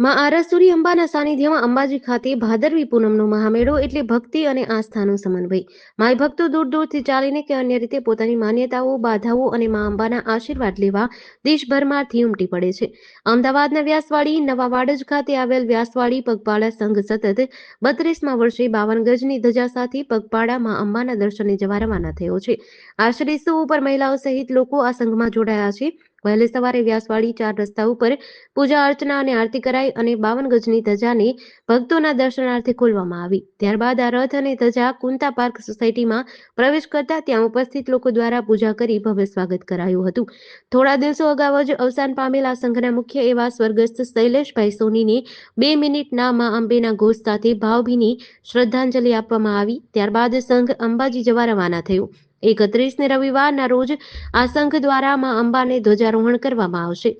માં આરાસુરી અંબાના સાનિધ્યમાં અંબાજી ખાતે ભાદરવી પૂનમનો મહામેળો એટલે ભક્તિ અને આસ્થાનો સમન્વય. માય ભક્તો દૂર દૂરથી ચાલીને કે અન્ય રીતે પોતાની માન્યતાઓ, બાધાઓ અને મા અંબાના આશીર્વાદ લેવા દેશભરમાંથી ઉમટી પડે છે. અમદાવાદના વ્યાસવાડી નવા વાડજ ખાતે આવેલ વ્યાસવાડી પગપાળા સંઘ સતત બત્રીસમાં વર્ષે બાવન ગજની ધજા સાથે પગપાળા મા અંબાના દર્શને જવા રવાના થયો છે. આશરે ઉપર મહિલાઓ સહિત લોકો આ સંઘમાં જોડાયા છે. વહેલી સવારે વ્યાસવાડી ચાર રસ્તા ઉપર પૂજા અર્ચના અને આરતી કરાઈ અને બાવન ગજની ધજાને ભક્તોના દર્શનાર્થે ખોલવામાં આવી. ત્યારબાદ આ રથ અને ધજા કુંતા પાર્ક સોસાયટીમાં પ્રવેશ કરતા ત્યાં ઉપસ્થિત લોકો દ્વારા પૂજા કરી ભવ્ય સ્વાગત કરાયું હતું. થોડા દિવસો અગાઉ જ અવસાન પામેલા સંઘના મુખ્ય એવા સ્વર્ગસ્થ શૈલેષભાઈ સોનીને બે મિનિટના મા અંબેના ઘોષ સાથે ભાવભીની શ્રદ્ધાંજલિ આપવામાં આવી. ત્યારબાદ સંઘ અંબાજી જવા રવાના થયું. એકત્રીસને રવિવારના રોજ આ સંઘ દ્વારા મા અંબાને ધ્વજારોહણ કરવામાં આવશે.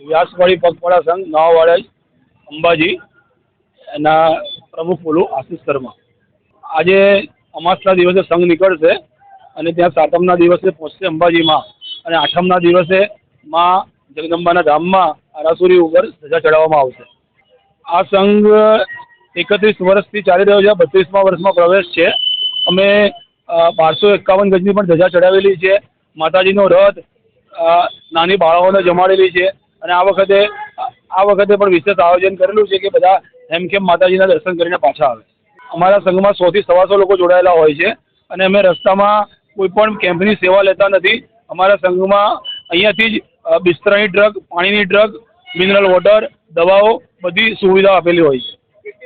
વ્યાસવાડી પગપાળા સંઘ નવાવાડા અંબાજી, એના પ્રમુખ બોલું આશીષ શર્મા. આજે અમાસના દિવસે સંઘ નીકળશે અને ત્યાં સાતમના દિવસે પહોંચશે અંબાજીમાં અને આઠમના દિવસે માં જગદંબાના ધામમાં આરાસુરી ઉપર ધજા ચડાવવામાં આવશે. આ સંઘ એકત્રીસ વર્ષથી ચાલી રહ્યો છે બત્રીસમા વર્ષમાં પ્રવેશ છે. અમે બારસો એકાવન ગજની પણ ધજા ચડાવેલી છે. માતાજીનો રથ નાની બાળાઓને જમાડેલી છે. અને આ વખતે આ વખતે પણ વિશેષ આયોજન કરેલું છે કે બધા હેમખેમ માતાજીના દર્શન કરીને પાછા આવે. અમારા સંઘમાં સોથી સવાસો લોકો જોડાયેલા હોય છે. અને અમે રસ્તામાં કોઈ પણ કેમ્પની સેવા લેતા નથી. અમારા સંઘમાં અહીંયાથી જ બિસ્તરાની ડ્રગ પાણીની ડ્રગ મિનરલ વોટર, દવાઓ બધી સુવિધા આપેલી હોય છે.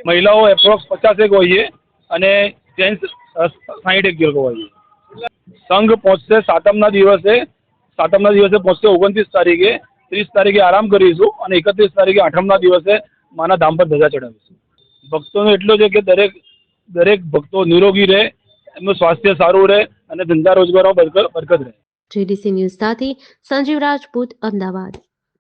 મહિલાઓ એપ્રોક્સ પચાસેક હોય છે. અને જેન્ટ્સ સાહીઠેક લોકો હોય. છે સંઘ પહોંચશે સાતમના દિવસે સાતમના દિવસે પહોંચશે ઓગણત્રીસ તારીખે. ત્રીસ તારીખે આરામ કરીશું અને એકત્રીસ તારીખે આઠમના દિવસે માના ધામ પર ધજા ચડાવીશું. ભક્તોનો એટલો છે કે દરેક દરેક ભક્તો નિરોગી રહે, એમનું સ્વાસ્થ્ય સારું રહે અને ધંધા રોજગારો બરકત રહે. જીડીસી ન્યૂઝ સાથે સંજીવ રાજપૂત અમદાવાદ.